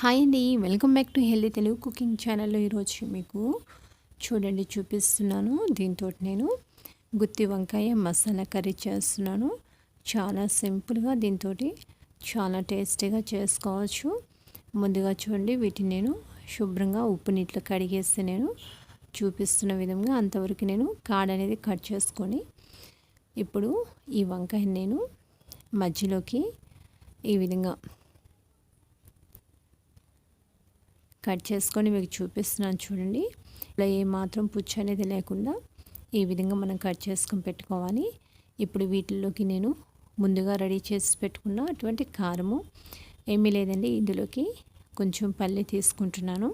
Hi అండి. Welcome back to healthy Telugu cooking ఛానల్లో ఈరోజు మీకు చూడండి చూపిస్తున్నాను. దీంతో నేను గుత్తి వంకాయ మసాలా కర్రీ చేస్తున్నాను. చాలా సింపుల్గా దీంతో చాలా టేస్టీగా చేసుకోవచ్చు. ముందుగా చూడండి వీటిని నేను శుభ్రంగా ఉప్పు నీటిలో కడిగేసి నేను చూపిస్తున్న విధంగా అంతవరకు నేను కాడ అనేది కట్ చేసుకొని ఇప్పుడు ఈ వంకాయని నేను మధ్యలోకి ఈ విధంగా కట్ చేసుకొని మీకు చూపిస్తున్నాను చూడండి. ఇలా ఏమాత్రం పుచ్చు అనేది లేకుండా ఈ విధంగా మనం కట్ చేసుకొని పెట్టుకోవాలి. ఇప్పుడు వీటిల్లోకి నేను ముందుగా రెడీ చేసి పెట్టుకున్న అటువంటి కారము ఏమీ లేదండి. ఇందులోకి కొంచెం పల్లి తీసుకుంటున్నాను.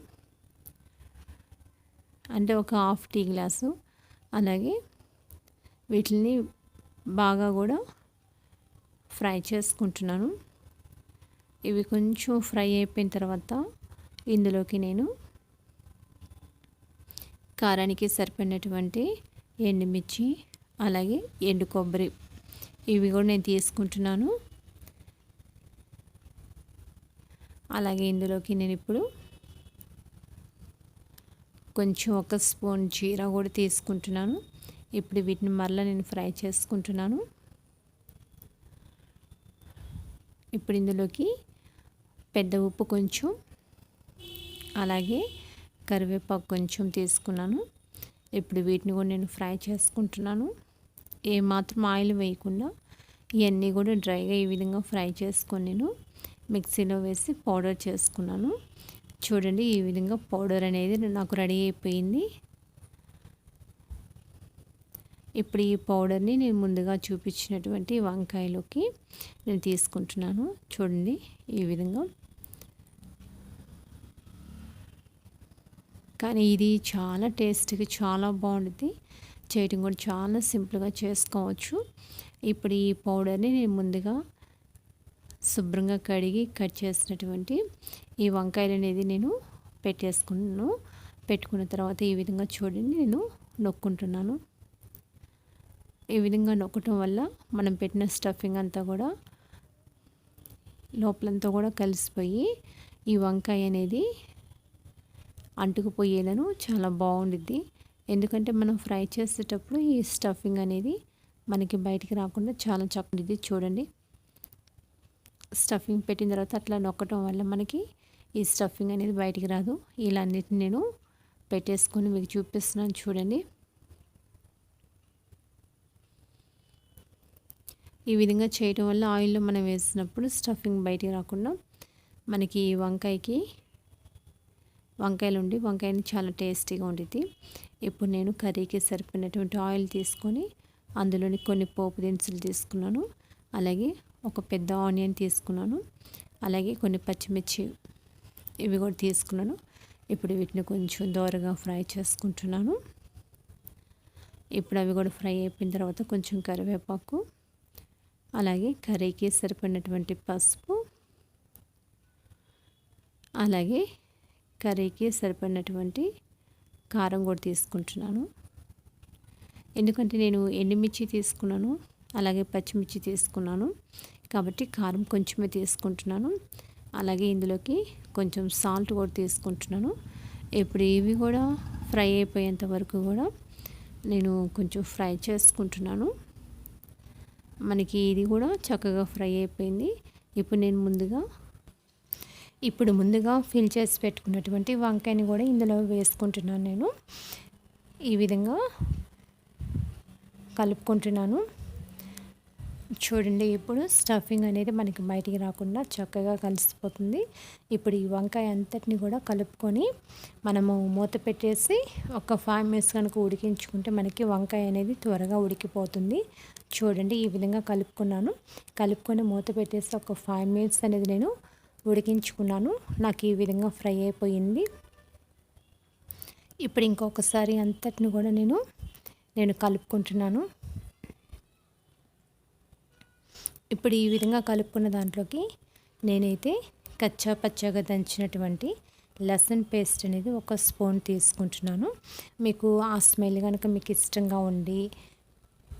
అంటే ఒక హాఫ్ టీ గ్లాసు. అలాగే వీటిని బాగా కూడా ఫ్రై చేసుకుంటున్నాను. ఇవి కొంచెం ఫ్రై అయిపోయిన తర్వాత ఇందులోకి నేను కారానికి సరిపడినటువంటి ఎండుమిర్చి అలాగే ఎండు కొబ్బరి ఇవి కూడా నేను తీసుకుంటున్నాను. అలాగే ఇందులోకి నేను ఇప్పుడు కొంచెం ఒక స్పూన్ జీరా కూడా తీసుకుంటున్నాను. ఇప్పుడు వీటిని మరలా నేను ఫ్రై చేసుకుంటున్నాను. ఇప్పుడు ఇందులోకి పెద్ద ఉప్పు కొంచెం అలాగే కరివేపాకు కొంచెం తీసుకున్నాను. ఇప్పుడు వీటిని కూడా నేను ఫ్రై చేసుకుంటున్నాను. ఏమాత్రం ఆయిల్ వేయకుండా ఇవన్నీ కూడా డ్రైగా ఈ విధంగా ఫ్రై చేసుకొని నేను మిక్సీలో వేసి పౌడర్ చేసుకున్నాను. చూడండి ఈ విధంగా పౌడర్ అనేది నాకు రెడీ అయిపోయింది. ఇప్పుడు ఈ పౌడర్ని నేను ముందుగా చూపించినటువంటి వంకాయలోకి నేను తీసుకుంటున్నాను. చూడండి ఈ విధంగా కానీ ఇది చాలా టేస్ట్గా చాలా బాగుంటుంది చేయటం కూడా చాలా సింపుల్గా చేసుకోవచ్చు. ఇప్పుడు ఈ పౌడర్ని నేను ముందుగా శుభ్రంగా కడిగి కట్ చేసినటువంటి ఈ వంకాయలు అనేది నేను పెట్టేసుకున్నాను. పెట్టుకున్న తర్వాత ఈ విధంగా చూడండి నేను నొక్కుంటున్నాను. ఈ విధంగా నొక్కటం వల్ల మనం పెట్టిన స్టఫింగ్ అంతా కూడా లోపలంతా కూడా కలిసిపోయి ఈ వంకాయ అనేది అంటుకుపోయేలను చాలా బాగుండిద్ది. ఎందుకంటే మనం ఫ్రై చేసేటప్పుడు ఈ స్టఫింగ్ అనేది మనకి బయటికి రాకుండా చాలా చక్కనిది చూడండి. స్టఫింగ్ పెట్టిన తర్వాత అట్లా నొక్కటం వల్ల మనకి ఈ స్టఫింగ్ అనేది బయటికి రాదు. ఇలా అన్నిటిని నేను పెట్టేసుకొని మీకు చూపిస్తున్నాను చూడండి. ఈ విధంగా చేయటం వల్ల ఆయిల్లో మనం వేసినప్పుడు స్టఫింగ్ బయటికి రాకుండా మనకి వంకాయకి వంకాయలు ఉండి వంకాయని చాలా టేస్టీగా ఉండిద్ది ఇప్పుడు నేను కర్రీకి సరిపోయినటువంటి ఆయిల్ తీసుకొని అందులోని కొన్ని పోపు దినుసులు తీసుకున్నాను. అలాగే ఒక పెద్ద ఆనియన్ తీసుకున్నాను. అలాగే కొన్ని పచ్చిమిర్చి ఇవి కూడా తీసుకున్నాను. ఇప్పుడు వీటిని కొంచెం దోరగా ఫ్రై చేసుకుంటున్నాను. ఇప్పుడు అవి కూడా ఫ్రై అయిపోయిన తర్వాత కొంచెం కరివేపాకు అలాగే కర్రీకి సరిపడినటువంటి పసుపు అలాగే కర్రీకి సరిపడినటువంటి కారం కూడా తీసుకుంటున్నాను. ఎందుకంటే నేను ఎండుమిర్చి తీసుకున్నాను అలాగే పచ్చిమిర్చి తీసుకున్నాను. కాబట్టి కారం కొంచెమే తీసుకుంటున్నాను. అలాగే ఇందులోకి కొంచెం సాల్ట్ కూడా తీసుకుంటున్నాను. ఇప్పుడు ఇవి కూడా ఫ్రై అయిపోయేంత వరకు కూడా నేను కొంచెం ఫ్రై చేసుకుంటున్నాను. మనకి ఇది కూడా చక్కగా ఫ్రై అయిపోయింది. ఇప్పుడు నేను ముందుగా ఇప్పుడు ముందుగా ఫిల్ చేసి పెట్టుకున్నటువంటి వంకాయని కూడా ఇందులో వేసుకుంటున్నాను నేను. ఈ విధంగా కలుపుకుంటున్నాను. చూడండి ఇప్పుడు స్టఫింగ్ అనేది మనకి బయటికి రాకుండా చక్కగా కలిసిపోతుంది. ఇప్పుడు ఈ వంకాయ అంతటిని కూడా కలుపుకొని మనము మూత పెట్టేసి ఒక ఫైవ్ మినిట్స్ కనుక ఉడికించుకుంటే మనకి వంకాయ అనేది త్వరగా ఉడికిపోతుంది. చూడండి ఈ విధంగా కలుపుకున్నాను. కలుపుకొని మూత పెట్టేసి ఒక ఫైవ్ మినిట్స్ అనేది నేను ఉడికించుకున్నాను. నాకు ఈ విధంగా ఫ్రై అయిపోయింది. ఇప్పుడు ఇంకొకసారి అంతటిని కూడా నేను నేను కలుపుకుంటున్నాను. ఇప్పుడు ఈ విధంగా కలుపుకున్న దాంట్లోకి నేనైతే కచ్చా పచ్చగా దంచినటువంటి లసన్ పేస్ట్ అనేది ఒక స్పూన్ తీసుకుంటున్నాను. మీకు ఆ స్మెల్ కనుక మీకు ఇష్టంగా ఉండి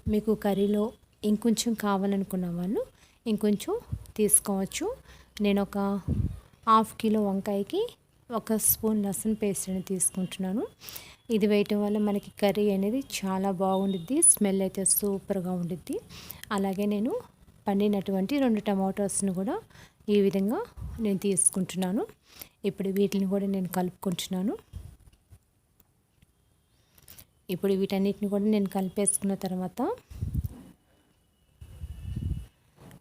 మీకు కర్రీలో ఇంకొంచెం కావాలనుకున్న వాళ్ళు ఇంకొంచెం తీసుకోవచ్చు. నేను ఒక హాఫ్ కిలో వంకాయకి ఒక స్పూన్ లసన్ పేస్ట్ తీసుకుంటున్నాను. ఇది వేయటం వల్ల మనకి కర్రీ అనేది చాలా బాగుండిద్ది స్మెల్ అయితే సూపర్గా ఉండిద్ది. అలాగే నేను పండినటువంటి రెండు టమాటోస్ని కూడా ఈ విధంగా నేను తీసుకుంటున్నాను. ఇప్పుడు వీటిని కూడా నేను కలుపుకుంటున్నాను. ఇప్పుడు వీటన్నిటిని కూడా నేను కలిపేసుకున్న తర్వాత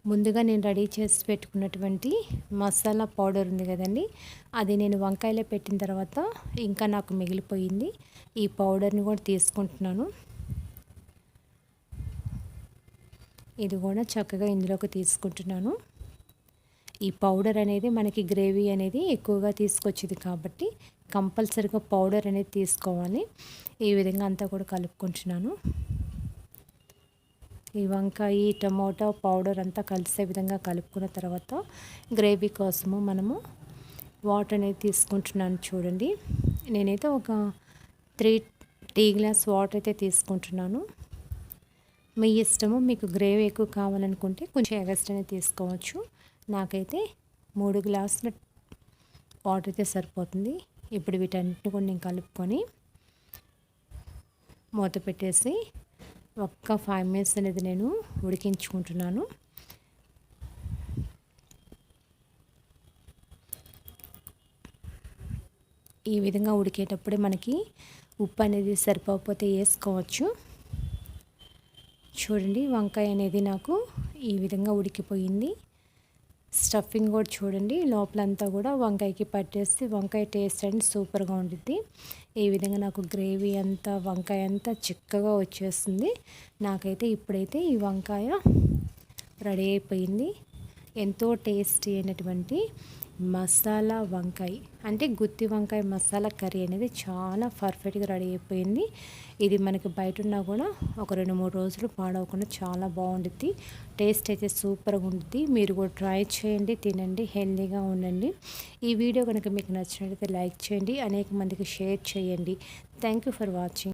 ముందుగా నేను రెడీ చేసి పెట్టుకున్నటువంటి మసాలా పౌడర్ ఉంది కదండి అది నేను వంకాయలో పెట్టిన తర్వాత ఇంకా నాకు మిగిలిపోయింది. ఈ పౌడర్ని కూడా తీసుకుంటున్నాను. ఇది కూడా చక్కగా ఇందులోకి తీసుకుంటున్నాను. ఈ పౌడర్ అనేది మనకి గ్రేవీ అనేది ఎక్కువగా తీసుకొచ్చింది కాబట్టి కంపల్సరిగా పౌడర్ అనేది తీసుకోవాలి. ఈ విధంగా అంతా కూడా కలుపుకుంటున్నాను. ఈ వంకాయ టమోటా పౌడర్ అంతా కలిసే విధంగా కలుపుకున్న తర్వాత గ్రేవీ కోసము మనము వాటర్ అనేది తీసుకుంటున్నాను చూడండి. నేనైతే ఒక త్రీ టీ గ్లాస్ వాటర్ అయితే తీసుకుంటున్నాను. మీ ఇష్టము మీకు గ్రేవీ ఎక్కువ కావాలనుకుంటే కొంచెం ఎగస్ట్ అనేది తీసుకోవచ్చు. నాకైతే మూడు గ్లాసుల వాటర్ అయితే సరిపోతుంది. ఇప్పుడు వీటన్నిటిని కూడా నేను కలుపుకొని మూత పెట్టేసి ఒక్క ఫైవ్ మినిట్స్ అనేది నేను ఉడికించుకుంటున్నాను. ఈ విధంగా ఉడికేటప్పుడే మనకి ఉప్పు అనేది సరిపోకపోతే వేసుకోవచ్చు. చూడండి వంకాయ అనేది నాకు ఈ విధంగా ఉడికిపోయింది. స్టఫింగ్ కూడా చూడండి. లోపలంతా కూడా వంకాయకి పట్టేసి వంకాయ టేస్ట్ అండ్ సూపర్గా ఉండిద్ది. ఈ విధంగా నాకు గ్రేవీ అంతా వంకాయ అంతా చిక్కగా వచ్చేస్తుంది నాకైతే ఇప్పుడైతే ఈ వంకాయ రెడీ అయిపోయింది. ఎంతో టేస్టీ అయినటువంటి మసాలా వంకాయ. అంటే గుత్తి వంకాయ మసాలా కర్రీ అనేది చాలా పర్ఫెక్ట్గా రెడీ అయిపోయింది. ఇది మనకి బయట ఉన్నా కూడా ఒక రెండు మూడు రోజులు పాడవకుండా చాలా బాగుంటుంది టేస్ట్ అయితే సూపర్గా ఉంటుంది మీరు కూడా ట్రై చేయండి తినండి హెల్దీగా ఉండండి. ఈ వీడియో కనుక మీకు నచ్చినట్లయితే లైక్ చేయండి అనేక మందికి షేర్ చేయండి. Thank you for watching.